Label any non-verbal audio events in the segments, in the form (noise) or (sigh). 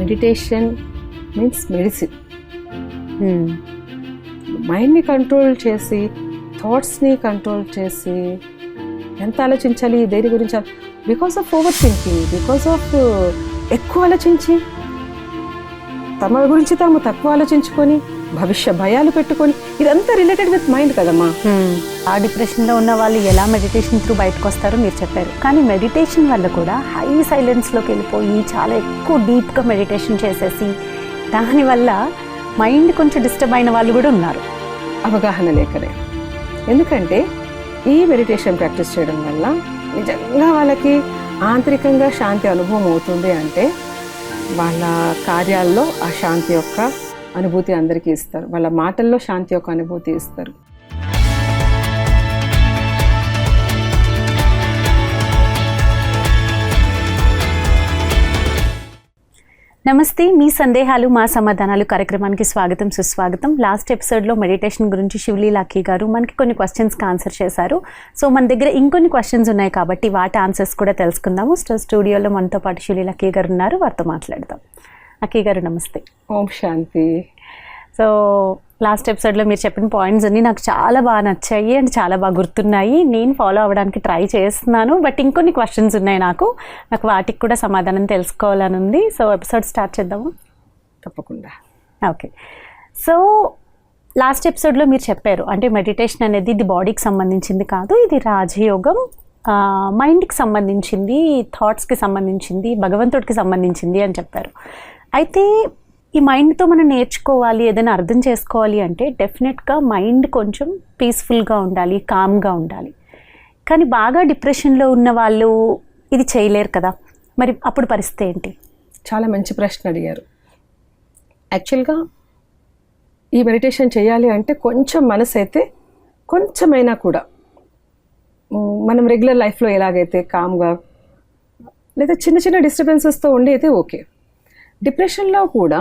Meditation means medicine మైండ్ని control చేసి థాట్స్ని కంట్రోల్ చేసి ఎంత ఆలోచించాలి దేని గురించి because of over thinking because of ఎక్కువ ఆలోచించి తమ గురించి తాము తక్కువ ఆలోచించుకొని భవిష్య భయాలు పెట్టుకొని ఇదంతా రిలేటెడ్ విత్ మైండ్ కదమ్మా. ఆ డిప్రెషన్లో ఉన్న వాళ్ళు ఎలా మెడిటేషన్ త్రూ బయటకు వస్తారో మీరు చెప్పారు. కానీ మెడిటేషన్ వల్ల కూడా హై సైలెన్స్లోకి వెళ్ళిపోయి చాలా ఎక్కువ డీప్గా మెడిటేషన్ చేసేసి దానివల్ల మైండ్ కొంచెం డిస్టర్బ్ అయిన వాళ్ళు కూడా ఉన్నారు. అవగాహన లేకనే. ఎందుకంటే ఈ మెడిటేషన్ ప్రాక్టీస్ చేయడం వల్ల నిజంగా వాళ్ళకి ఆంతరికంగా శాంతి అనుభవం అవుతుంది అంటే వాళ్ళ కార్యాల్లో ఆ శాంతి యొక్క అనుభూతి అందరికీ ఇస్తారు. వాళ్ళ మాటల్లో శాంతి యొక్క అనుభూతి ఇస్తారు. నమస్తే మీ సందేహాలు మా సమాధానాలు కార్యక్రమానికి స్వాగతం సుస్వాగతం. లాస్ట్ ఎపిసోడ్లో మెడిటేషన్ గురించి శివలీ లాఖీ గారు మనకి కొన్ని క్వశ్చన్స్కి ఆన్సర్ చేశారు. సో మన దగ్గర ఇంకొన్ని క్వశ్చన్స్ ఉన్నాయి కాబట్టి వాటి ఆన్సర్స్ కూడా తెలుసుకుందాము. స్టూడియోలో మనతో పాటు శివలీ లాఖీ గారు ఉన్నారు. వారితో మాట్లాడదాం. లక్కీ గారు నమస్తే. ఓం శాంతి. సో లాస్ట్ ఎపిసోడ్లో మీరు చెప్పిన పాయింట్స్ అన్నీ నాకు చాలా బాగా నచ్చాయి అండ్ చాలా బాగా గుర్తున్నాయి. నేను ఫాలో అవ్వడానికి ట్రై చేస్తున్నాను బట్ ఇంకొన్ని క్వశ్చన్స్ ఉన్నాయి నాకు. నాకు వాటికి కూడా సమాధానం తెలుసుకోవాలని ఉంది సో ఎపిసోడ్ స్టార్ట్ చేద్దాము? తప్పకుండా. ఓకే. సో లాస్ట్ ఎపిసోడ్లో మీరు చెప్పారు అంటే మెడిటేషన్ అనేది ఇది బాడీకి సంబంధించింది కాదు ఇది రాజయోగం. మైండ్కి సంబంధించింది థాట్స్కి సంబంధించింది భగవంతుడికి సంబంధించింది అని చెప్పారు. అయితే ఈ మైండ్తో మనం నేర్చుకోవాలి ఏదైనా అర్థం చేసుకోవాలి అంటే డెఫినెట్గా మైండ్ కొంచెం పీస్ఫుల్గా ఉండాలి కామ్గా ఉండాలి. కానీ బాగా డిప్రెషన్లో ఉన్న వాళ్ళు ఇది చేయలేరు కదా. మరి అప్పుడు పరిస్థితి ఏంటి? చాలా మంచి ప్రశ్న అడిగారు. యాక్చువల్గా ఈ మెడిటేషన్ చేయాలి అంటే కొంచెం మనసు అయితే కొంచెమైనా కూడా మనం రెగ్యులర్ లైఫ్లో ఎలాగైతే కామ్గా లేదా చిన్న చిన్న డిస్టర్బెన్సెస్తో ఉండి అయితే ఓకే డిప్రెషన్లో కూడా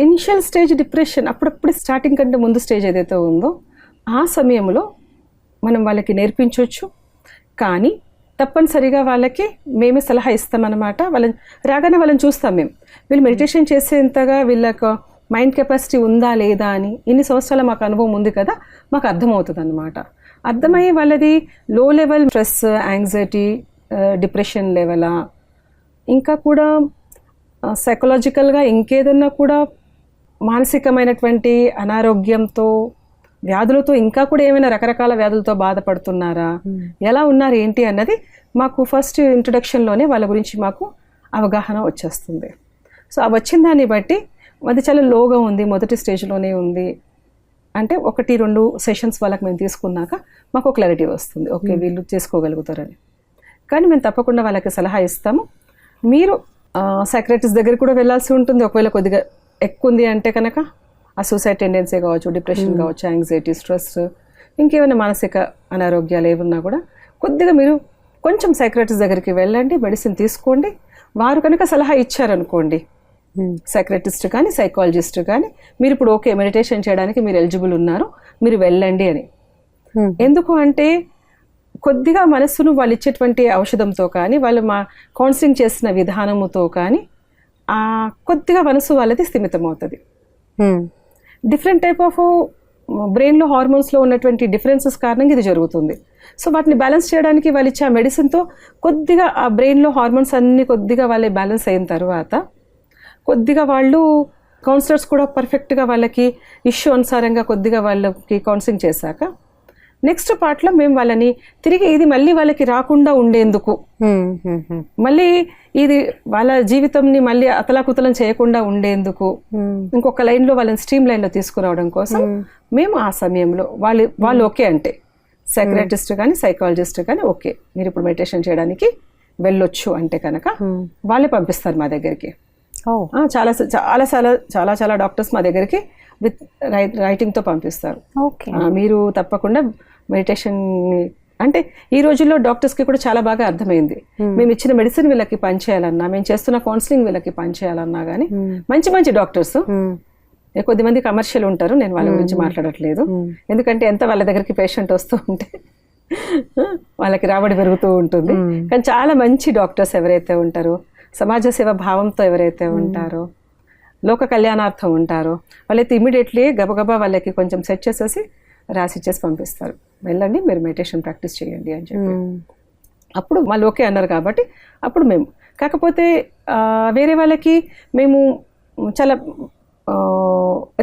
ఇనిషియల్ స్టేజ్ డిప్రెషన్ అప్పుడప్పుడు స్టార్టింగ్ కంటే ముందు స్టేజ్ ఏదైతే ఉందో ఆ సమయంలో మనం వాళ్ళకి నేర్పించవచ్చు కానీ తప్పనిసరిగా వాళ్ళకి మేమే సలహా ఇస్తామన్నమాట. వాళ్ళని రాగానే వాళ్ళని చూస్తాం మేము. వీళ్ళు మెడిటేషన్ చేసేంతగా వీళ్ళకు మైండ్ కెపాసిటీ ఉందా లేదా అని ఇన్ని సంవత్సరాల మాకు అనుభవం ఉంది కదా మాకు అర్థమవుతుంది అనమాట అర్థమయ్యే వాళ్ళది low level stress anxiety depression లెవెలా ఇంకా కూడా సైకలాజికల్గా ఇంకేదన్నా కూడా మానసికమైనటువంటి అనారోగ్యంతో వ్యాధులతో ఇంకా కూడా ఏమైనా రకరకాల వ్యాధులతో బాధపడుతున్నారా? ఎలా ఉన్నారు ఏంటి అన్నది మాకు ఫస్ట్ ఇంట్రొడక్షన్లోనే వాళ్ళ గురించి మాకు అవగాహన వచ్చేస్తుంది. సో ఆ వచ్చిన దాన్ని బట్టి అది చాలా లోగా ఉంది మొదటి స్టేజ్లోనే ఉంది. అంటే ఒకటి రెండు సెషన్స్ వాళ్ళకి మేము తీసుకున్నాక మాకు క్లారిటీ వస్తుంది. ఓకే వీళ్ళు చేసుకోగలుగుతారని. కానీ మేము తప్పకుండా వాళ్ళకి సలహా ఇస్తాము. మీరు సైక్రటిస్ట్ దగ్గర కూడా వెళ్ళాల్సి ఉంటుంది. ఒకవేళ కొద్దిగా ఎక్కువ ఉంది అంటే కనుక ఆ సూసైడ్ టెండెన్సీ కావచ్చు డిప్రెషన్ కావచ్చు యాంగ్జైటీ స్ట్రెస్ ఇంకేమైనా మానసిక అనారోగ్యాలు ఏమున్నా కూడా కొద్దిగా మీరు కొంచెం సైక్రటిస్ట్ దగ్గరికి వెళ్ళండి మెడిసిన్ తీసుకోండి. వారు కనుక సలహా ఇచ్చారనుకోండి సైక్రటిస్ట్ కానీ సైకాలజిస్ట్ కానీ మీరు ఇప్పుడు ఓకే మెడిటేషన్ చేయడానికి మీరు ఎలిజిబుల్ ఉన్నారు మీరు వెళ్ళండి అని. ఎందుకు అంటే కొద్దిగా మనస్సును వాళ్ళు ఇచ్చేటువంటి ఔషధంతో కానీ వాళ్ళు మా కౌన్సిలింగ్ చేసిన విధానముతో కానీ కొద్దిగా మనసు వాళ్ళది స్థిమితమవుతుంది. డిఫరెంట్ టైప్ ఆఫ్ బ్రెయిన్లో హార్మోన్స్లో ఉన్నటువంటి డిఫరెన్సెస్ కారణంగా ఇది జరుగుతుంది. సో వాటిని బ్యాలెన్స్ చేయడానికి వాళ్ళు ఇచ్చే ఆ మెడిసిన్తో కొద్దిగా ఆ బ్రెయిన్లో హార్మోన్స్ అన్నీ కొద్దిగా వాళ్ళే బ్యాలెన్స్ అయిన తర్వాత కొద్దిగా వాళ్ళు కౌన్సిలర్స్ కూడా పర్ఫెక్ట్గా వాళ్ళకి ఇష్యూ అనుసారంగా కొద్దిగా వాళ్ళకి కౌన్సిలింగ్ చేశాక నెక్స్ట్ పార్ట్లో మేము వాళ్ళని తిరిగి ఇది మళ్ళీ వాళ్ళకి రాకుండా ఉండేందుకు. మళ్ళీ ఇది వాళ్ళ జీవితంని మళ్ళీ అతలాకుతలం చేయకుండా ఉండేందుకు. ఇంకొక లైన్లో వాళ్ళని స్ట్రీమ్ లైన్లో తీసుకురావడం కోసం మేము ఆ సమయంలో వాళ్ళు వాళ్ళు ఓకే అంటే. సైక్రటిస్ట్ కానీ సైకాలజిస్ట్ కానీ ఓకే. మీరు ఇప్పుడు మెడిటేషన్ చేయడానికి వెళ్ళొచ్చు అంటే కనుక వాళ్ళే పంపిస్తారు మా దగ్గరికి. చాలా చాలా చాలా చాలా చాలా డాక్టర్స్ మా దగ్గరికి విత్ రైట్ రైటింగ్తో పంపిస్తారు. మీరు తప్పకుండా మెడిటేషన్ అంటే ఈ రోజుల్లో డాక్టర్స్కి కూడా చాలా బాగా అర్థమైంది. మేము ఇచ్చిన మెడిసిన్ వీళ్ళకి పనిచేయాలన్నా మేము చేస్తున్న కౌన్సిలింగ్ వీళ్ళకి పనిచేయాలన్నా కానీ మంచి మంచి డాక్టర్స్. కొద్దిమంది కమర్షియల్ ఉంటారు నేను వాళ్ళ గురించి మాట్లాడట్లేదు. ఎందుకంటే ఎంత వాళ్ళ దగ్గరికి పేషెంట్ వస్తూ ఉంటే వాళ్ళకి రాబడి పెరుగుతూ ఉంటుంది. కానీ చాలా మంచి డాక్టర్స్ ఎవరైతే ఉంటారో సమాజ సేవ భావంతో ఎవరైతే ఉంటారో లోక కళ్యాణార్థం ఉంటారో వాళ్ళైతే ఇమీడియట్లీ గబగబా వాళ్ళకి కొంచెం సెట్ చేసేసి రాసి ఇచ్చేసి పంపిస్తారు. వెళ్ళండి మీరు మెడిటేషన్ ప్రాక్టీస్ చేయండి అని చెప్పి. అప్పుడు వాళ్ళు ఓకే అన్నారు కాబట్టి అప్పుడు మేము. కాకపోతే వేరే వాళ్ళకి మేము చాలా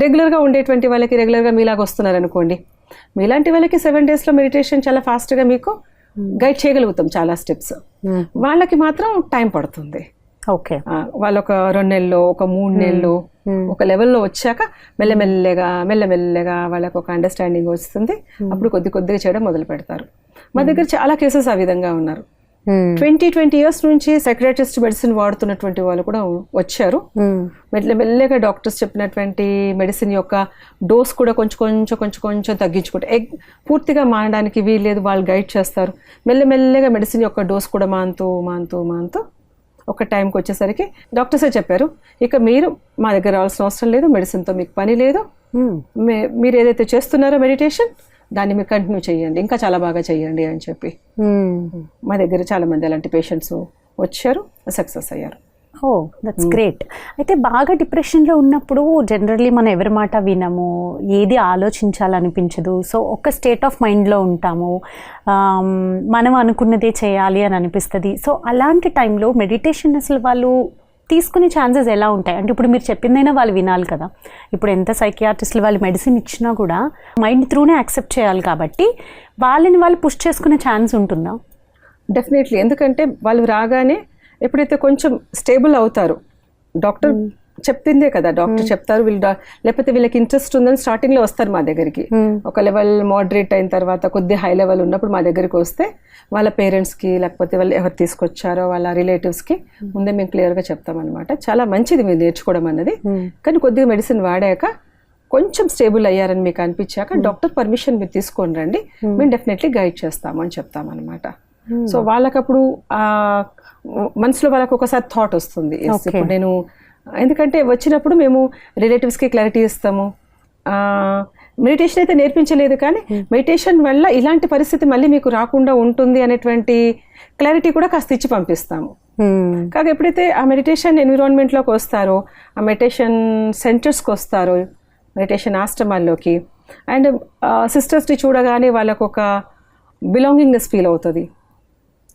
రెగ్యులర్గా ఉండేటువంటి వాళ్ళకి రెగ్యులర్గా మీలాగా వస్తున్నారు అనుకోండి మీలాంటి వాళ్ళకి సెవెన్ డేస్లో మెడిటేషన్ చాలా ఫాస్ట్గా మీకు గైడ్ చేయగలుగుతాం చాలా స్టెప్స్ వాళ్ళకి మాత్రం టైం పడుతుంది. ఓకే. వాళ్ళు ఒక రెండు నెలలు ఒక మూడు నెలలు ఒక లెవెల్లో వచ్చాక మెల్లమెల్లగా మెల్లమెల్లగా వాళ్ళకి ఒక అండర్స్టాండింగ్ వస్తుంది. అప్పుడు కొద్ది కొద్దిగా చేయడం మొదలు పెడతారు. మా దగ్గర చాలా కేసెస్ ఆ విధంగా ఉన్నారు. ట్వంటీ ట్వంటీ ఇయర్స్ నుంచి సెక్రటరిస్ట్ మెడిసిన్ వాడుతున్నటువంటి వాళ్ళు కూడా వచ్చారు. మెల్ల మెల్లగా డాక్టర్స్ చెప్పినటువంటి మెడిసిన్ యొక్క డోస్ కూడా కొంచెం కొంచెం కొంచెం కొంచెం తగ్గించుకుంటే ఎగ్ పూర్తిగా మానడానికి వీల్లేదు వాళ్ళు గైడ్ చేస్తారు. మెల్లమెల్లగా మెడిసిన్ యొక్క డోస్ కూడా మానుతూ మానుతూ మానుతూ ఒక టైంకి వచ్చేసరికి డాక్టర్సే చెప్పారు ఇక మీరు మా దగ్గర రావాల్సిన అవసరం లేదు మెడిసిన్తో మీకు పని లేదు. మీరు ఏదైతే చేస్తున్నారో మెడిటేషన్ దాన్ని మీరు కంటిన్యూ చేయండి ఇంకా చాలా బాగా చేయండి అని చెప్పి. మా దగ్గర చాలా మంది అలాంటి పేషెంట్స్ వచ్చారు సక్సెస్ అయ్యారు. ఓ దట్స్ గ్రేట్ అయితే బాగా డిప్రెషన్లో ఉన్నప్పుడు జనరల్లీ మనం ఎవరి మాట వినము ఏది ఆలోచించాలనిపించదు. సో ఒక స్టేట్ ఆఫ్ మైండ్లో ఉంటాము. మనం అనుకున్నదే చేయాలి అని అనిపిస్తుంది. సో అలాంటి టైంలో మెడిటేషన్ అసలు వాళ్ళు తీసుకునే ఛాన్సెస్ ఎలా ఉంటాయి? అంటే ఇప్పుడు మీరు చెప్పిందైనా వాళ్ళు వినాలి కదా. ఇప్పుడు ఎంత సైకియాట్రిస్టులు వాళ్ళు మెడిసిన్ ఇచ్చినా కూడా మైండ్ త్రూనే యాక్సెప్ట్ చేయాలి కాబట్టి వాళ్ళని వాళ్ళు పుష్ చేసుకునే ఛాన్స్ ఉంటుందా? డెఫినెట్లీ ఎందుకంటే వాళ్ళు రాగానే ఎప్పుడైతే కొంచెం స్టేబుల్ అవుతారు డాక్టర్ చెప్పిందే కదా డాక్టర్ చెప్తారు వీళ్ళు లేకపోతే వీళ్ళకి ఇంట్రెస్ట్ ఉందని స్టార్టింగ్లో వస్తారు మా దగ్గరికి. ఒక లెవెల్ మోడరేట్ అయిన తర్వాత కొద్ది హై లెవెల్ ఉన్నప్పుడు మా దగ్గరికి వస్తే వాళ్ళ పేరెంట్స్కి లేకపోతే వాళ్ళు ఎవరు తీసుకొచ్చారో వాళ్ళ రిలేటివ్స్కి ముందే మేము క్లియర్గా చెప్తామన్నమాట. చాలా మంచిది మీరు నేర్చుకోవడం అన్నది. కానీ కొద్దిగా మెడిసిన్ వాడాక కొంచెం స్టేబుల్ అయ్యారని మీకు అనిపించాక డాక్టర్ పర్మిషన్ మీరు తీసుకొని రండి. మేము డెఫినెట్లీ గైడ్ చేస్తాము అని చెప్తామన్నమాట. సో వాళ్ళకప్పుడు ఆ మనసులో వాళ్ళకి ఒకసారి థాట్ వస్తుంది. ఇప్పుడు నేను ఎందుకంటే వచ్చినప్పుడు మేము రిలేటివ్స్కి క్లారిటీ ఇస్తాము. మెడిటేషన్ అయితే నేర్పించలేదు కానీ మెడిటేషన్ వల్ల ఇలాంటి పరిస్థితి మళ్ళీ మీకు రాకుండా ఉంటుంది అనేటువంటి క్లారిటీ కూడా కాస్త ఇచ్చి పంపిస్తాము. కాగా ఎప్పుడైతే ఆ మెడిటేషన్ ఎన్విరాన్మెంట్లోకి వస్తారో ఆ మెడిటేషన్ సెంటర్స్కి వస్తారో మెడిటేషన్ ఆశ్రమాల్లోకి అండ్ సిస్టర్స్ని చూడగానే వాళ్ళకు ఒక బిలాంగింగ్నెస్ ఫీల్ అవుతుంది.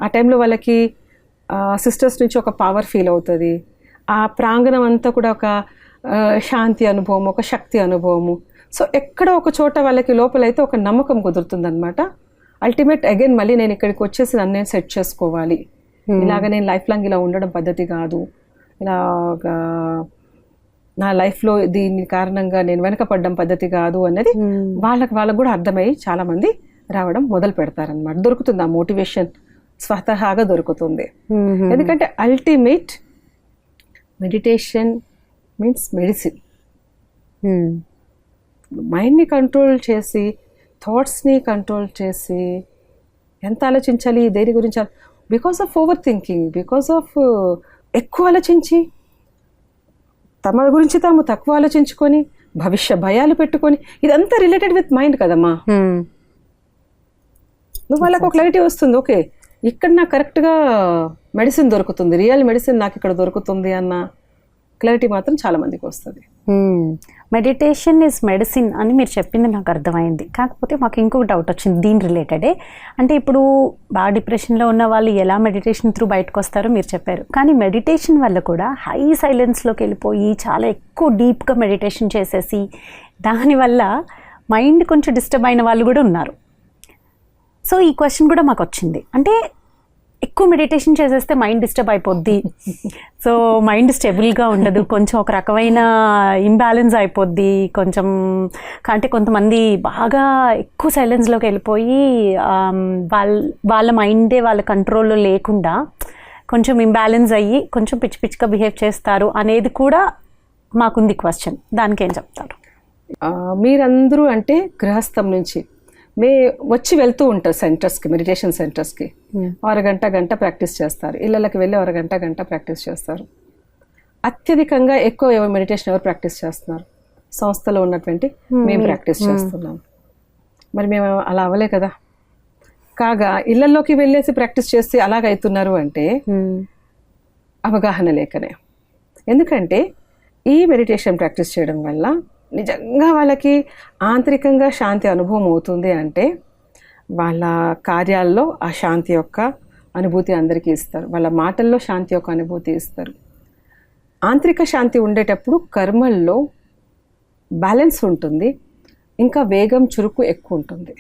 ఆ టైంలో వాళ్ళకి సిస్టర్స్ నుంచి ఒక పవర్ ఫీల్ అవుతుంది. ఆ ప్రాంగణం అంతా కూడా ఒక శాంతి అనుభవం ఒక శక్తి అనుభవము. సో ఎక్కడో ఒక చోట వాళ్ళకి లోపలైతే ఒక నమ్మకం కుదురుతుంది అనమాట అల్టిమేట్ అగైన్ మళ్ళీ నేను ఇక్కడికి వచ్చేసి నన్ను నేను సెట్ చేసుకోవాలి. ఇలాగ నేను లైఫ్ లాంగ్ ఇలా ఉండడం పద్ధతి కాదు. ఇలాగా నా లైఫ్లో దీని కారణంగా నేను వెనకపడ్డం పద్ధతి కాదు అన్నది వాళ్ళకి వాళ్ళకు కూడా అర్థమై చాలా మంది రావడం మొదలు పెడతారనమాట దొరుకుతుంది ఆ మోటివేషన్ స్వతహాగా దొరుకుతుంది. ఎందుకంటే అల్టిమేట్ మెడిటేషన్ మీన్స్ మెడిసిన్ మైండ్ని కంట్రోల్ చేసి థాట్స్ని కంట్రోల్ చేసి ఎంత ఆలోచించాలి దేని గురించి because of over thinking because of ఎక్కువ ఆలోచించి తమ గురించి తాము తక్కువ ఆలోచించుకొని భవిష్య భయాలు పెట్టుకొని ఇదంతా రిలేటెడ్ విత్ మైండ్ కదమ్మా. నువ్వు వాళ్ళకు క్లారిటీ వస్తుంది ఓకే ఇక్కడ నాకు కరెక్ట్గా మెడిసిన్ దొరుకుతుంది. రియల్ మెడిసిన్ నాకు ఇక్కడ దొరుకుతుంది అన్న క్లారిటీ మాత్రం చాలా మందికి వస్తుంది. మెడిటేషన్ ఇస్ మెడిసిన్ అని మీరు చెప్పింది నాకు అర్థమైంది. కాకపోతే మాకు ఇంకొక డౌట్ వచ్చింది దీని రిలేటెడే అంటే ఇప్పుడు బాగా డిప్రెషన్లో ఉన్న వాళ్ళు ఎలా మెడిటేషన్ త్రూ బయటకు వస్తారో మీరు చెప్పారు. కానీ మెడిటేషన్ వల్ల కూడా హై సైలెన్స్లోకి వెళ్ళిపోయి చాలా ఎక్కువ డీప్గా మెడిటేషన్ చేసేసి దానివల్ల మైండ్ కొంచెం డిస్టర్బ్ అయిన వాళ్ళు కూడా ఉన్నారు. సో ఈ క్వశ్చన్ కూడా మాకు వచ్చింది. అంటే ఎక్కువ మెడిటేషన్ చేసేస్తే మైండ్ డిస్టర్బ్ అయిపోద్ది. సో మైండ్ స్టెబుల్గా ఉండదు. కొంచెం ఒక రకమైన ఇంబ్యాలెన్స్ అయిపోద్ది. కొంచెం అంటే కొంతమంది బాగా ఎక్కువ సైలెన్స్లోకి వెళ్ళిపోయి వాళ్ళ వాళ్ళ మైండే వాళ్ళ కంట్రోల్లో లేకుండా కొంచెం ఇంబ్యాలెన్స్ అయ్యి కొంచెం పిచ్చి పిచ్చిగా బిహేవ్ చేస్తారు అనేది కూడా మాకుంది క్వశ్చన్ దానికి ఏం చెప్తారు? మీరందరూ అంటే గృహస్థం నుంచి మే వచ్చి వెళ్తూ ఉంటారు సెంటర్స్కి మెడిటేషన్ సెంటర్స్కి. అరగంట గంట ప్రాక్టీస్ చేస్తారు. ఇళ్ళకి వెళ్ళి అరగంట గంట ప్రాక్టీస్ చేస్తారు. అత్యధికంగా ఎక్కువ ఎవరు మెడిటేషన్ ఎవరు ప్రాక్టీస్ చేస్తున్నారు? సంస్థలో ఉన్నటువంటి మేము ప్రాక్టీస్ చేస్తున్నాం. మరి మేము అలా అవ్వలే కదా. కాగా ఇళ్ళలోకి వెళ్ళేసి ప్రాక్టీస్ చేసి అలాగ అవుతున్నారు అంటే అవగాహన లేకనే. ఎందుకంటే ఈ మెడిటేషన్ ప్రాక్టీస్ చేయడం వల్ల నిజంగా వాళ్ళకి ఆంతరికంగా శాంతి అనుభవం అవుతుంది అంటే వాళ్ళ కార్యాల్లో ఆ శాంతి యొక్క అనుభూతి అందరికీ ఇస్తారు. వాళ్ళ మాటల్లో శాంతి యొక్క అనుభూతి ఇస్తారు. ఆంతరిక శాంతి ఉండేటప్పుడు కర్మల్లో బ్యాలెన్స్ ఉంటుంది. ఇంకా వేగం చురుకు ఎక్కువ ఉంటుంది.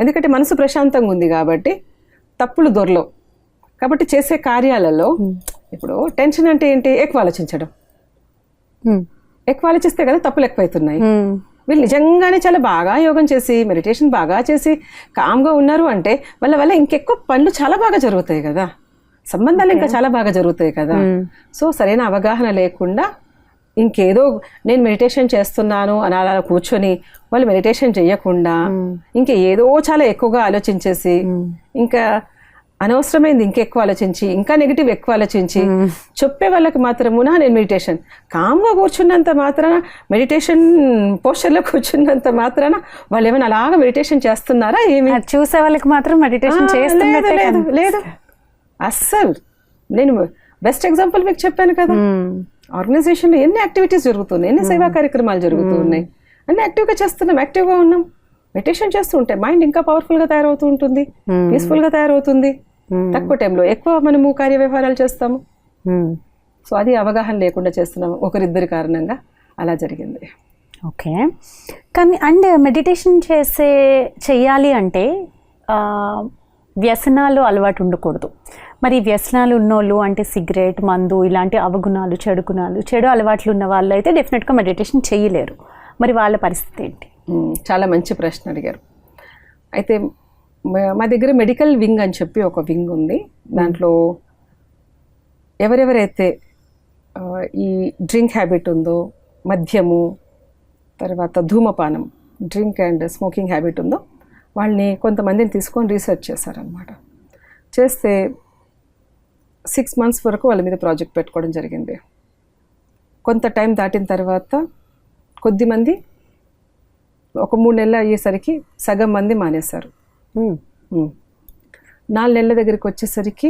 ఎందుకంటే మనసు ప్రశాంతంగా ఉంది కాబట్టి తప్పులు దొరలవు. కాబట్టి చేసే కార్యాలలో ఇప్పుడు టెన్షన్ అంటే ఏంటి? ఎక్కువ ఆలోచించడం. ఎక్కువ ఆలోచిస్తే కదా తప్పులు ఎక్కువైతున్నాయి. వీళ్ళు నిజంగానే చాలా బాగా యోగం చేసి మెడిటేషన్ బాగా చేసి కామ్గా ఉన్నారు అంటే వాళ్ళ వల్ల ఇంకెక్కువ పనులు చాలా బాగా జరుగుతాయి కదా. సంబంధాలు ఇంకా చాలా బాగా జరుగుతాయి కదా. సో సరైన అవగాహన లేకుండా ఇంకేదో నేను మెడిటేషన్ చేస్తున్నాను అని అలా కూర్చొని వాళ్ళు మెడిటేషన్ చేయకుండా ఇంకా ఏదో చాలా ఎక్కువగా ఆలోచించేసి ఇంకా అనవసరమైంది ఇంకెక్కువ ఆలోచించి ఇంకా నెగిటివ్ ఎక్కువ ఆలోచించి చెప్పే వాళ్ళకి మాత్రమునా నేను మెడిటేషన్ కామ్గా కూర్చున్నంత మాత్రాన మెడిటేషన్ పోస్టర్లో కూర్చున్నంత మాత్రాన వాళ్ళు ఏమైనా అలాగా మెడిటేషన్ చేస్తున్నారా ఏమి? చూసే వాళ్ళకి మాత్రం మెడిటేషన్ లేదు, లేదు లేదు. అస్సలు. నేను బెస్ట్ ఎగ్జాంపుల్ మీకు చెప్పాను కదా. ఆర్గనైజేషన్లో ఎన్ని యాక్టివిటీస్ జరుగుతున్నాయి ఎన్ని సేవా కార్యక్రమాలు జరుగుతూ ఉన్నాయి అన్ని యాక్టివ్గా చేస్తున్నాం యాక్టివ్గా ఉన్నాం. మెడిటేషన్ చేస్తూ ఉంటే మైండ్ ఇంకా పవర్ఫుల్గా తయారవుతూ ఉంటుంది పీస్ఫుల్గా తయారవుతుంది. తక్కువ టైంలో ఎక్కువ మనము కార్య వ్యవహారాలు చేస్తాము. మ్మ్. సో అది అవగాహన లేకుండా చేస్తున్నాము ఒకరిద్దరి కారణంగా అలా జరిగింది. ఓకే కానీ అండ్ మెడిటేషన్ చేసే చెయ్యాలి అంటే వ్యసనాలు అలవాటు ఉండకూడదు. మరి వ్యసనాలు ఉన్నోళ్ళు అంటే సిగరెట్ మందు ఇలాంటి అవగుణాలు చెడు గుణాలు చెడు అలవాట్లు ఉన్న వాళ్ళు అయితే డెఫినెట్గా మెడిటేషన్ చేయలేరు. మరి వాళ్ళ పరిస్థితి ఏంటి? మ్మ్. చాలా మంచి ప్రశ్న అడిగారు. అయితే మా- మా దగ్గర మెడికల్ వింగ్ అని చెప్పి ఒక వింగ్ ఉంది. దాంట్లో ఎవరెవరైతే ఈ డ్రింక్ హ్యాబిట్ ఉందో మద్యము తర్వాత ధూమపానం డ్రింక్ అండ్ స్మోకింగ్ హ్యాబిట్ ఉందో వాళ్ళని కొంతమందిని తీసుకొని రీసెర్చ్ చేశారనమాట చేస్తే సిక్స్ మంత్స్ వరకు వాళ్ళ మీద ప్రాజెక్ట్ పెట్టుకోవడం జరిగింది. కొంత టైం దాటిన తర్వాత కొద్దిమంది ఒక మూడు నెలలు అయ్యేసరికి సగం మంది మానేశారు. నాలుగు నెలల దగ్గరికి వచ్చేసరికి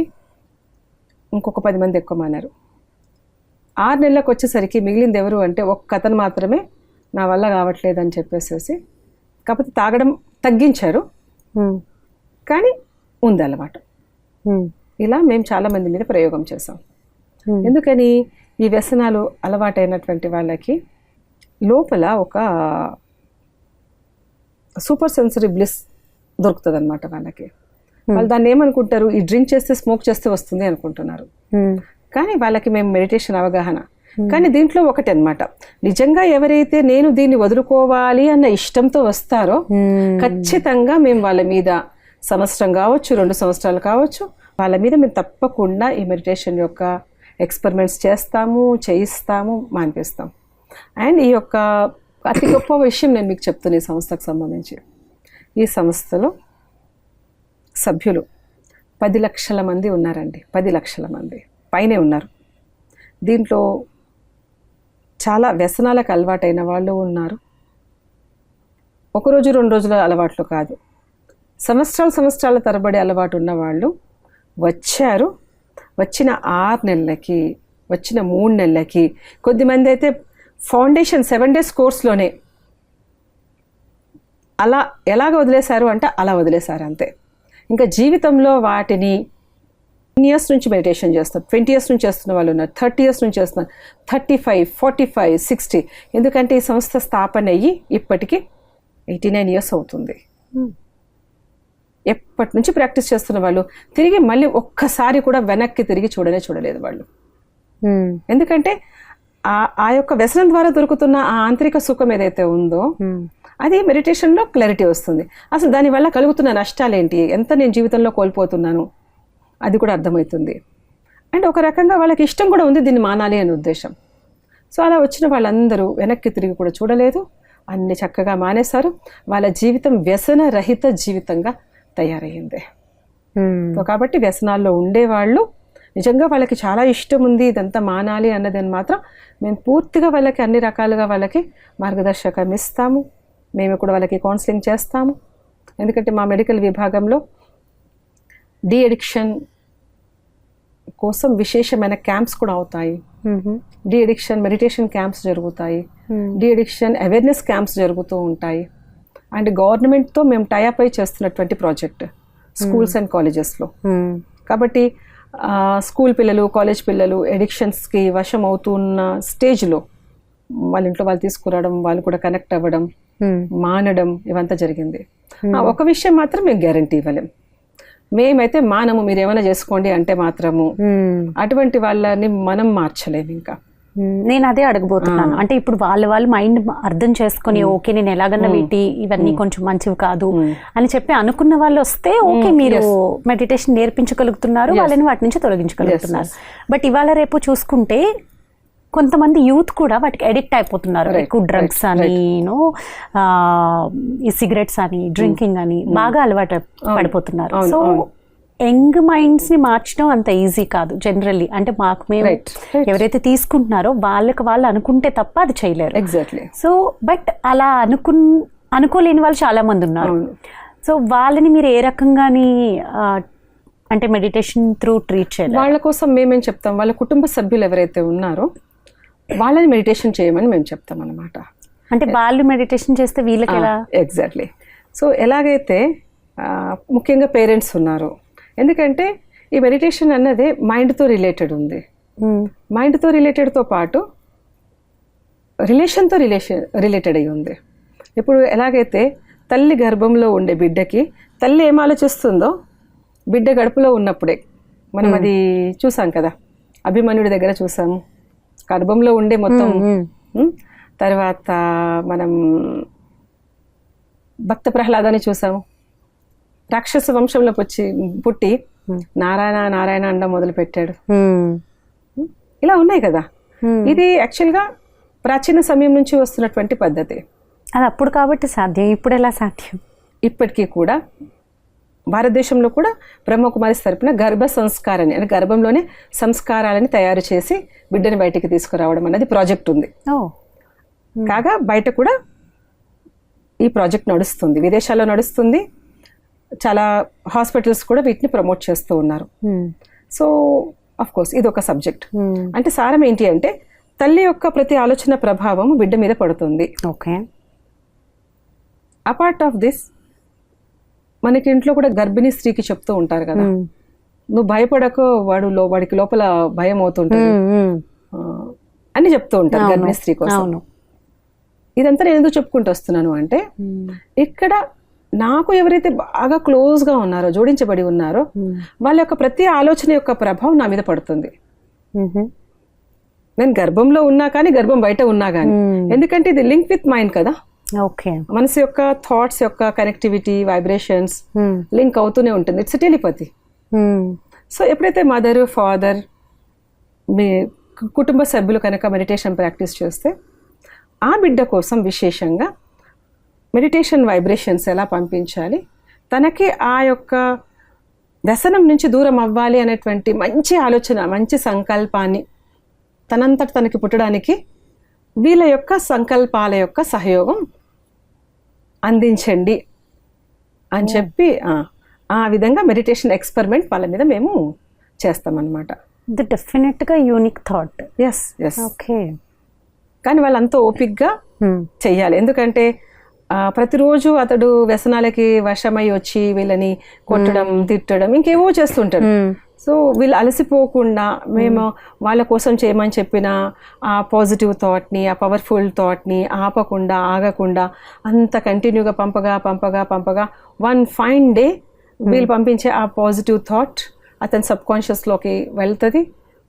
ఇంకొక పది మంది ఎక్కువ మానారు ఆరు నెలలకు వచ్చేసరికి మిగిలింది ఎవరు అంటే ఒక్క అతను మాత్రమే నా వల్ల కావట్లేదు అని చెప్పేసేసి కాకపోతే తాగడం తగ్గించారు. కానీ ఉంది అలవాటు. ఇలా మేము చాలా మంది మీద ప్రయోగం చేసాం. ఎందుకని ఈ వ్యసనాలు అలవాటైనటువంటి వాళ్ళకి లోపల ఒక సూపర్ సెన్సరీ బ్లిస్ దొరుకుతుంది అనమాట వాళ్ళకి వాళ్ళు దాన్ని ఏమనుకుంటారు? ఈ డ్రింక్ చేస్తే స్మోక్ చేస్తే వస్తుంది అనుకుంటున్నారు. కానీ వాళ్ళకి మేము మెడిటేషన్ అవగాహన. కానీ దీంట్లో ఒకటి అన్నమాట నిజంగా ఎవరైతే నేను దీన్ని వదులుకోవాలి అన్న ఇష్టంతో వస్తారో. ఖచ్చితంగా మేము వాళ్ళ మీద సంవత్సరం కావచ్చు రెండు సంవత్సరాలు కావచ్చు వాళ్ళ మీద మేము తప్పకుండా ఈ మెడిటేషన్ యొక్క ఎక్స్పెరిమెంట్స్ చేస్తాము చేయిస్తాము మానిపిస్తాం. అండ్ ఈ యొక్క అతి గొప్ప విషయం నేను మీకు చెప్తాను ఈ సంస్థకు సంబంధించి. ఈ సంస్థలో సభ్యులు పది లక్షల మంది ఉన్నారండి. పది లక్షల మంది. పైనే ఉన్నారు. దీంట్లో చాలా వ్యసనాలకు అలవాటైన వాళ్ళు ఉన్నారు. ఒకరోజు రెండు రోజుల అలవాట్లు కాదు. సంవత్సరాల సంవత్సరాల తరబడి అలవాటు ఉన్న వాళ్ళు వచ్చారు. వచ్చిన ఆరు నెలలకి వచ్చిన మూడు నెలలకి కొద్దిమంది అయితే ఫౌండేషన్ సెవెన్ డేస్ కోర్స్లోనే అలా ఎలాగ వదిలేశారు అంటే అలా వదిలేశారు అంతే. ఇంకా జీవితంలో వాటిని టెన్ ఇయర్స్ నుంచి మెడిటేషన్ చేస్తారు. ట్వంటీ ఇయర్స్ నుంచి చేస్తున్న వాళ్ళు ఉన్నారు. థర్టీ ఇయర్స్ నుంచి చేస్తున్నారు. Thirty five forty five sixty ఎందుకంటే ఈ సంస్థ స్థాపన అయ్యి ఇప్పటికీ ఎయిటీ నైన్ ఇయర్స్ అవుతుంది ఎప్పటి నుంచి ప్రాక్టీస్ చేస్తున్న వాళ్ళు తిరిగి మళ్ళీ ఒక్కసారి కూడా వెనక్కి తిరిగి చూడనే చూడలేదు వాళ్ళు. మ్మ్. ఎందుకంటే ఆ ఆ యొక్క వ్యసనం ద్వారా దొరుకుతున్న ఆ ఆంతరిక సుఖం ఏదైతే ఉందో మ్మ్. అది మెడిటేషన్లో క్లారిటీ వస్తుంది. అసలు దానివల్ల కలుగుతున్న నష్టాలు ఏంటి ఎంత నేను జీవితంలో కోల్పోతున్నాను? అది కూడా అర్థమవుతుంది. అండ్ ఒక రకంగా వాళ్ళకి ఇష్టం కూడా ఉంది దీన్ని మానాలి అనే ఉద్దేశం. సో అలా వచ్చిన వాళ్ళందరూ వెనక్కి తిరిగి కూడా చూడలేదు. అన్ని చక్కగా మానేశారు. వాళ్ళ జీవితం వ్యసన రహిత జీవితంగా తయారయ్యింది. సో కాబట్టి వ్యసనాల్లో ఉండేవాళ్ళు నిజంగా వాళ్ళకి చాలా ఇష్టం ఉంది ఇదంతా మానాలి అన్నదని మాత్రం మేము పూర్తిగా వాళ్ళకి అన్ని రకాలుగా వాళ్ళకి మార్గదర్శకం ఇస్తాము. మేము కూడా వాళ్ళకి కౌన్సిలింగ్ చేస్తాము ఎందుకంటే మా మెడికల్ విభాగంలో డి అడిక్షన్ కోసం విశేషమైన క్యాంప్స్ కూడా అవుతాయి. డి అడిక్షన్ మెడిటేషన్ క్యాంప్స్ జరుగుతాయి. డి అడిక్షన్ అవేర్నెస్ క్యాంప్స్ జరుగుతూ ఉంటాయి అండ్ గవర్నమెంట్తో మేము టైఅప్ అయి చేస్తున్నటువంటి ప్రాజెక్ట్ స్కూల్స్ అండ్ కాలేజెస్లో. కాబట్టి స్కూల్ పిల్లలు కాలేజ్ పిల్లలు ఎడిక్షన్స్కి వశం అవుతున్న స్టేజ్లో వాళ్ళ ఇంట్లో వాళ్ళు తీసుకురావడం వాళ్ళు కూడా కనెక్ట్ అవ్వడం. మానడం ఇవంతా జరిగింది. ఆ, ఒక విషయం మాత్రం మేము గ్యారంటీ ఇవ్వలేం. మేమైతే మానము మీరు ఏమైనా చేసుకోండి అంటే మాత్రము. అటువంటి వాళ్ళని మనం మార్చలేము ఇంకా. నేను అదే అడగబోతున్నాను. అంటే ఇప్పుడు వాళ్ళ వాళ్ళ మైండ్ అర్థం చేసుకొని ఓకే నేను ఎలాగన్నా వీటి ఇవన్నీ కొంచెం మంచివి కాదు అని చెప్పి అనుకున్న వాళ్ళు వస్తే ఓకే మీరు మెడిటేషన్ నేర్పించగలుగుతున్నారు వాళ్ళని వాటి నుంచి తొలగించగలుగుతున్నారు. బట్ ఇవాళ రేపు చూసుకుంటే కొంతమంది యూత్ కూడా వాటికి అడిక్ట్ అయిపోతున్నారు. ఎక్కువ డ్రగ్స్ అని ఈ సిగరెట్స్ అని డ్రింకింగ్ అని బాగా అలవాటు పడిపోతున్నారు. సో యంగ్ మైండ్స్ని మార్చడం అంత ఈజీ కాదు జనరల్లీ. అంటే మాకు మేము. ఎవరైతే తీసుకుంటున్నారో వాళ్ళకి వాళ్ళు అనుకుంటే తప్ప అది చేయలేరు. ఎగ్జాక్ట్లీ సో బట్ అలా అనుకు అనుకోలేని వాళ్ళు చాలా మంది ఉన్నారు. సో వాళ్ళని మీరు ఏ రకంగాని అంటే మెడిటేషన్ త్రూ ట్రీట్ చేయాలి వాళ్ళ కోసం మేమేం చెప్తాం? వాళ్ళ కుటుంబ సభ్యులు ఎవరైతే ఉన్నారో వాళ్ళని మెడిటేషన్ చేయమని మేము చెప్తాం అనమాట అంటే వాళ్ళు మెడిటేషన్ చేస్తే వీళ్ళకి ఎలా? ఎగ్జాక్ట్లీ సో ఎలాగైతే ముఖ్యంగా పేరెంట్స్ ఉన్నారు ఎందుకంటే ఈ మెడిటేషన్ అన్నది మైండ్తో రిలేటెడ్ ఉంది. మైండ్తో రిలేటెడ్తో పాటు రిలేషన్తో రిలేషన్ రిలేటెడ్ అయి ఉంది. ఇప్పుడు ఎలాగైతే తల్లి గర్భంలో ఉండే బిడ్డకి తల్లి ఏం ఆలోచిస్తుందో బిడ్డ గడుపులో ఉన్నప్పుడే మనం అది చూసాం కదా అభిమన్యుడి దగ్గర చూసాము. గర్భంలో ఉండే మొత్తం తర్వాత మనం భక్త ప్రహ్లాదాన్ని చూసాము. రాక్షస వంశంలోకి వచ్చి పుట్టి నారాయణ నారాయణ అండం మొదలు పెట్టాడు. ఇలా ఉన్నాయి కదా. ఇది యాక్చువల్గా ప్రాచీన సమయం నుంచి వస్తున్నటువంటి పద్ధతి. అది అప్పుడు కాబట్టి సాధ్యం ఇప్పుడు ఎలా సాధ్యం? ఇప్పటికీ కూడా భారతదేశంలో కూడా బ్రహ్మకుమారి తరపున గర్భ సంస్కారాన్ని అంటే గర్భంలోనే సంస్కారాలని తయారు చేసి బిడ్డని బయటికి తీసుకురావడం అనేది ప్రాజెక్ట్ ఉంది. కాగా బయట కూడా ఈ ప్రాజెక్ట్ నడుస్తుంది. విదేశాల్లో నడుస్తుంది. చాలా హాస్పిటల్స్ కూడా వీటిని ప్రమోట్ చేస్తూ ఉన్నారు. సో అఫ్ కోర్స్ ఇది ఒక సబ్జెక్ట్. అంటే సారం ఏంటి అంటే తల్లి యొక్క ప్రతి ఆలోచన ప్రభావం బిడ్డ మీద పడుతుంది. ఓకే. అపార్ట్ ఆఫ్ దిస్ మనకి ఇంట్లో కూడా గర్భిణీ స్త్రీకి చెప్తూ ఉంటారు కదా. నువ్వు భయపడకు వాడు లో వాడికి లోపల భయం అవుతుంటుంది అని చెప్తూ ఉంటారు గర్భిణీ స్త్రీ కోసం ఇదంతా నేను ఎందుకు చెప్పుకుంటూ వస్తున్నాను అంటే. ఇక్కడ నాకు ఎవరైతే బాగా క్లోజ్గా ఉన్నారో జోడించబడి ఉన్నారో. వాళ్ళ యొక్క ప్రతి ఆలోచన యొక్క ప్రభావం నా మీద పడుతుంది. నేను గర్భంలో ఉన్నా కానీ గర్భం బయట ఉన్నా కానీ. ఎందుకంటే ఇది లింక్ విత్ మైండ్ కదా ఓకే మనసు యొక్క థాట్స్ యొక్క కనెక్టివిటీ వైబ్రేషన్స్. లింక్ అవుతూనే ఉంటుంది ఇట్స్ టెలిపతి. సో ఎప్పుడైతే మదర్ ఫాదర్ మీ కుటుంబ సభ్యులు కనుక మెడిటేషన్ ప్రాక్టీస్ చేస్తే ఆ బిడ్డ కోసం విశేషంగా మెడిటేషన్ వైబ్రేషన్స్ ఎలా పంపించాలి తనకి ఆ యొక్క వ్యసనం నుంచి దూరం అవ్వాలి అనేటువంటి మంచి ఆలోచన మంచి సంకల్పాన్ని తనంతట తనకి పుట్టడానికి వీళ్ళ యొక్క సంకల్పాల యొక్క సహయోగం అందించండి అని చెప్పి ఆ, విధంగా మెడిటేషన్ ఎక్స్పెరిమెంట్ వాళ్ళ మీద మేము చేస్తామన్నమాట. ఇది డెఫినెట్గా unique thought. Yes yes okay. కానీ వాళ్ళంతా ఓపిక్గా చెయ్యాలి. ఎందుకంటే ప్రతిరోజు అతడు వ్యసనాలకి వశమై వచ్చి వీళ్ళని కొట్టడం తిట్టడం ఇంకేవో చేస్తుంటాడు. సో వీళ్ళు అలసిపోకుండా మేము వాళ్ళ కోసం చేయమని చెప్పిన ఆ పాజిటివ్ థాట్ని ఆ పవర్ఫుల్ థాట్ని ఆపకుండా ఆగకుండా అంత కంటిన్యూగా పంపగా పంపగా పంపగా వన్ ఫైన్ డే వీళ్ళు పంపించే ఆ పాజిటివ్ థాట్ అతని సబ్ కాన్షియస్లోకి వెళ్తుంది.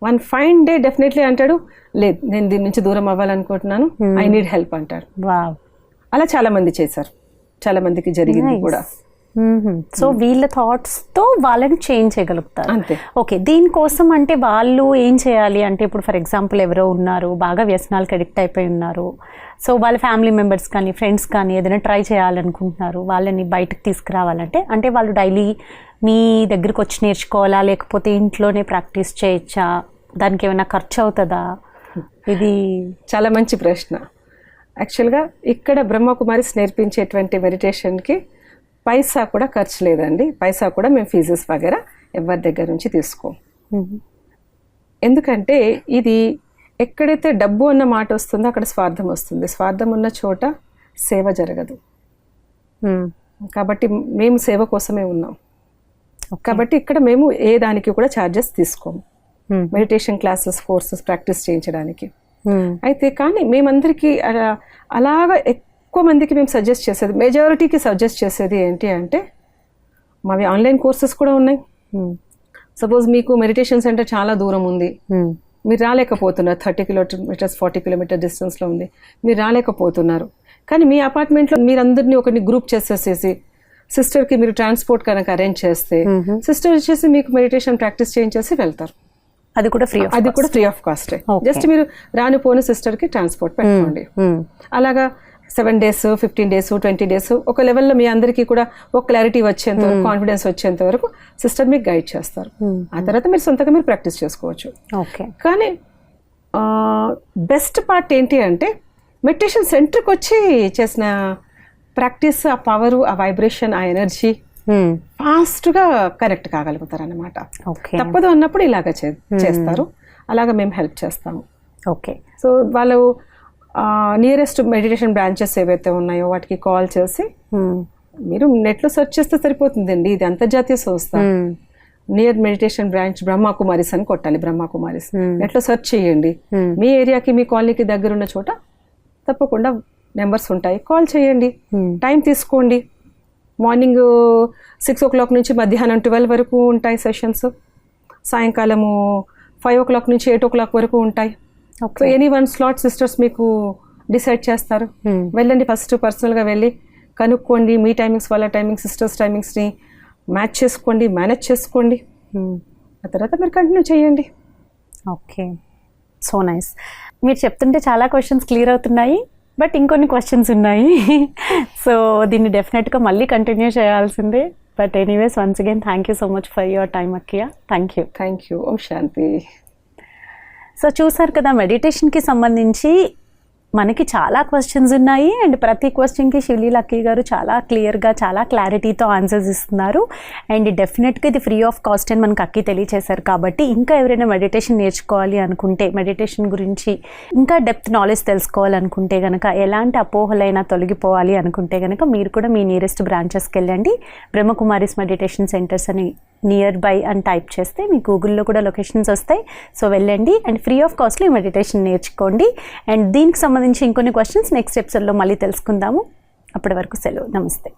వన్ ఫైన్ డే డెఫినెట్లీ అంటాడు లేదు నేను దీని నుంచి దూరం అవ్వాలనుకుంటున్నాను. ఐ నీడ్ హెల్ప్ అంటాడు వావ్ అలా చాలా మంది చేశారు. చాలా మందికి జరిగింది కూడా. సో వీళ్ళ థాట్స్తో వాళ్ళని చేంజ్ చేయగలుగుతారు. ఓకే దీనికోసం అంటే వాళ్ళు ఏం చేయాలి? అంటే ఇప్పుడు ఫర్ ఎగ్జాంపుల్ ఎవరో ఉన్నారు బాగా వ్యసనాలకు అడిక్ట్ అయిపోయి ఉన్నారు. సో వాళ్ళ ఫ్యామిలీ మెంబర్స్ కానీ ఫ్రెండ్స్ కానీ ఏదైనా ట్రై చేయాలనుకుంటున్నారు. వాళ్ళని బయటకు తీసుకురావాలంటే అంటే వాళ్ళు డైలీ మీ దగ్గరికి వచ్చి నేర్చుకోవాలా? లేకపోతే ఇంట్లోనే ప్రాక్టీస్ చేయొచ్చా? దానికి ఏమైనా ఖర్చు అవుతుందా? ఇది చాలా మంచి ప్రశ్న. యాక్చువల్గా ఇక్కడ బ్రహ్మకుమారిస్ నేర్పించేటువంటి మెడిటేషన్కి పైసా కూడా ఖర్చు లేదండి పైసా కూడా మేము ఫీజెస్ వగేరా ఎవరి దగ్గర నుంచి తీసుకోం. ఎందుకంటే ఇది ఎక్కడైతే డబ్బు అన్న మాట వస్తుందో అక్కడ స్వార్థం వస్తుంది స్వార్థం ఉన్న చోట సేవ జరగదు. కాబట్టి మేము సేవ కోసమే ఉన్నాం కాబట్టి ఇక్కడ మేము ఏ దానికి కూడా ఛార్జెస్ తీసుకోము. మెడిటేషన్ క్లాసెస్ కోర్సెస్ ప్రాక్టీస్ చేయించడానికి. అయితే కానీ మేమందరికీ అలా- అలాగా ఎక్కువ మందికి మేము సజెస్ట్ చేసేది మెజారిటీకి సజెస్ట్ చేసేది ఏంటి అంటే మావి ఆన్లైన్ కోర్సెస్ కూడా ఉన్నాయి. సపోజ్ మీకు మెడిటేషన్ సెంటర్ చాలా దూరం ఉంది. మ్మ్. మీరు రాలేకపోతున్నారు థర్టీ కిలోమీటర్స్ ఫార్టీ కిలోమీటర్ డిస్టెన్స్లో ఉంది. మీరు రాలేకపోతున్నారు. కానీ మీ అపార్ట్మెంట్లో మీరందరినీ ఒకరిని గ్రూప్ చేసేసేసి సిస్టర్కి మీరు ట్రాన్స్పోర్ట్ కనుక అరేంజ్ చేస్తే సిస్టర్ వచ్చేసి మీకు మెడిటేషన్ ప్రాక్టీస్ చేయించేసి వెళ్తారు. అది కూడా ఫ్రీ అది కూడా ఫ్రీ ఆఫ్ కాస్ట్. జస్ట్ మీరు రాని పోని సిస్టర్కి ట్రాన్స్పోర్ట్ పెట్టుకోండి. అలాగా seven days fifteen days twenty days ఒక లెవెల్లో మీ అందరికీ కూడా ఒక క్లారిటీ వచ్చేంత వరకు కాన్ఫిడెన్స్ వచ్చేంత వరకు సిస్టర్ మీకు గైడ్ చేస్తారు. ఆ తర్వాత మీరు సొంతంగా మీరు ప్రాక్టీస్ చేసుకోవచ్చు. ఓకే. కానీ బెస్ట్ పార్ట్ ఏంటి అంటే మెడిటేషన్ సెంటర్కి వచ్చి చేసిన ప్రాక్టీస్ ఆ పవరు ఆ వైబ్రేషన్ ఆ ఎనర్జీ ఫాస్ట్గా కనెక్ట్ కాగలుగుతారు అన్నమాట ఓకే. తప్పదు అన్నప్పుడు ఇలాగ చేస్తారు. అలాగ మేము హెల్ప్ చేస్తాము. ఓకే. సో వాళ్ళు నియరెస్ట్ మెడిటేషన్ బ్రాంచెస్ ఏవైతే ఉన్నాయో వాటికి కాల్ చేసి మీరు నెట్లో సెర్చ్ చేస్తే సరిపోతుందండి. ఇది అంతర్జాతీయ సంస్థ. నియర్ మెడిటేషన్ బ్రాంచ్ బ్రహ్మకుమారిస్ అని కొట్టాలి బ్రహ్మకుమారిస్ నెట్లో సెర్చ్ చేయండి. మీ ఏరియాకి మీ కాలనీకి దగ్గర ఉన్న చోట తప్పకుండా నెంబర్స్ ఉంటాయి. కాల్ చేయండి. టైం తీసుకోండి. మార్నింగ్ సిక్స్ ఓ క్లాక్ నుంచి మధ్యాహ్నం ట్వెల్వ్ వరకు ఉంటాయి సెషన్స్ సాయంకాలము ఫైవ్ ఓ క్లాక్ నుంచి ఎయిట్ ఓ క్లాక్ వరకు ఉంటాయి. So any one slot sisters మీకు డిసైడ్ చేస్తారు. వెళ్ళండి ఫస్ట్ పర్సనల్గా వెళ్ళి కనుక్కోండి మీ టైమింగ్స్ వాళ్ళ టైమింగ్స్ సిస్టర్స్ టైమింగ్స్ని మ్యాచ్ చేసుకోండి మేనేజ్ చేసుకోండి. ఆ తర్వాత మీరు కంటిన్యూ చేయండి. ఓకే సో నైస్ మీరు చెప్తుంటే చాలా క్వశ్చన్స్ క్లియర్ అవుతున్నాయి బట్ ఇంకొన్ని క్వశ్చన్స్ ఉన్నాయి. (laughs) సో దీన్ని డెఫినెట్గా మళ్ళీ కంటిన్యూ చేయాల్సిందే. But anyways once again thank you so much for your time అక్కియా. Thank you thank you Om Shanti so చూసారు కదా మెడిటేషన్కి సంబంధించి మనకి చాలా క్వశ్చన్స్ ఉన్నాయి. అండ్ ప్రతి క్వశ్చన్కి శివలి లక్కీ గారు చాలా క్లియర్గా చాలా క్లారిటీతో ఆన్సర్స్ ఇస్తున్నారు. అండ్ డెఫినెట్గా ఇది ఫ్రీ ఆఫ్ కాస్ట్ అని మనకి అక్కి తెలియచేశారు కాబట్టి ఇంకా ఎవరైనా మెడిటేషన్ నేర్చుకోవాలి అనుకుంటే మెడిటేషన్ గురించి ఇంకా డెప్త్ నాలెడ్జ్ తెలుసుకోవాలనుకుంటే కనుక ఎలాంటి అపోహలైనా తొలగిపోవాలి అనుకుంటే కనుక మీరు కూడా మీ నియరెస్ట్ బ్రాంచెస్కి వెళ్ళండి. బ్రహ్మకుమారిస్ మెడిటేషన్ సెంటర్స్ అని నియర్ బై అని టైప్ చేస్తే మీ గూగుల్లో కూడా లొకేషన్స్ వస్తాయి. సో వెళ్ళండి అండ్ ఫ్రీ ఆఫ్ కాస్ట్లో ఈ మెడిటేషన్ నేర్చుకోండి. అండ్ దీనికి సంబంధించి ఇంకొన్ని క్వశ్చన్స్ నెక్స్ట్ ఎపిసోడ్లో మళ్ళీ తెలుసుకుందాము. అప్పటి వరకు సెలవు. నమస్తే.